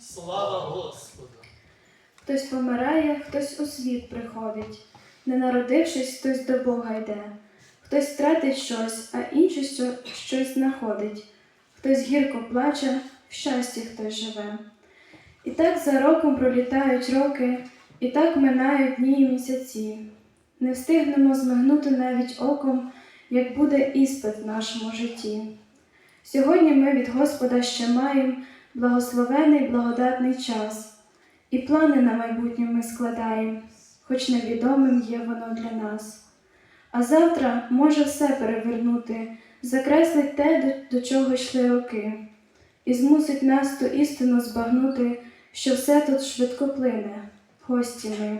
Слава Господу! Хтось помирає, хтось у світ приходить. Не народившись, хтось до Бога йде. Хтось втратить щось, а інший щось знаходить. Хтось гірко плаче, в щасті хтось живе. І так за роком пролітають роки, і так минають дні і місяці. Не встигнемо змигнути навіть оком, як буде іспит в нашому житті. Сьогодні ми від Господа ще маємо благословений благодатний час. І плани на майбутнє ми складаємо, хоч невідомим є воно для нас. А завтра може все перевернути, закреслить те, до, чого йшли роки, і змусить нас ту істину збагнути, що все тут швидко плине, гості ми.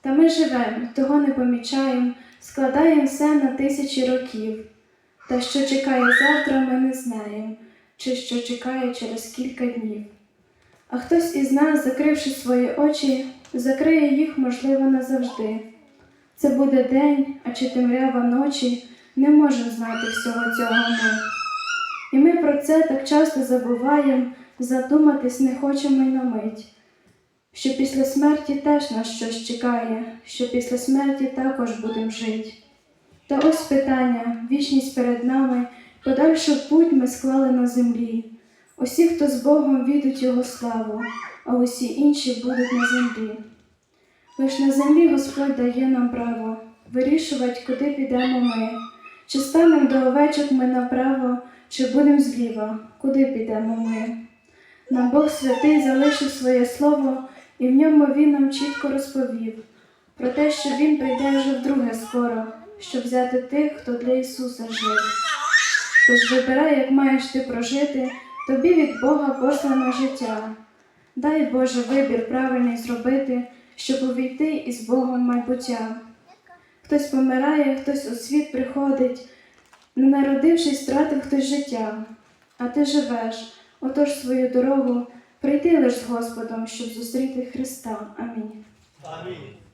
Та ми живемо, того не помічаємо, складаємо все на тисячі років. Та що чекає завтра, ми не знаємо, чи що чекає через кілька днів. А хтось із нас, закривши свої очі, закриє їх, можливо, назавжди. Це буде день, а чи темрява ночі, не можемо знати всього цього ми. І ми про це так часто забуваємо, задуматись не хочемо й на мить. Що після смерті теж нас щось чекає, що після смерті також будемо жити. Та ось питання, вічність перед нами, подальшу путь ми склали на землі. Усі, хто з Богом відуть Його славу, а усі інші будуть на землі. Лиш на землі Господь дає нам право вирішувати, куди підемо ми, чи станемо до овечок ми направо, чи будемо зліва, куди підемо ми. Нам Бог святий залишив своє слово, і в ньому Він нам чітко розповів про те, що Він прийде вже вдруге скоро, щоб взяти тих, хто для Ісуса жив. Тож вибирай, як маєш ти прожити, тобі від Бога послано життя. Дай Боже вибір правильний зробити, щоб увійти із Богом майбуття. Хтось помирає, хтось у світ приходить, не народившись, втратив хтось життя, а ти живеш, отож свою дорогу прийти лиш з Господом, щоб зустріти Христа. Амінь. Амінь.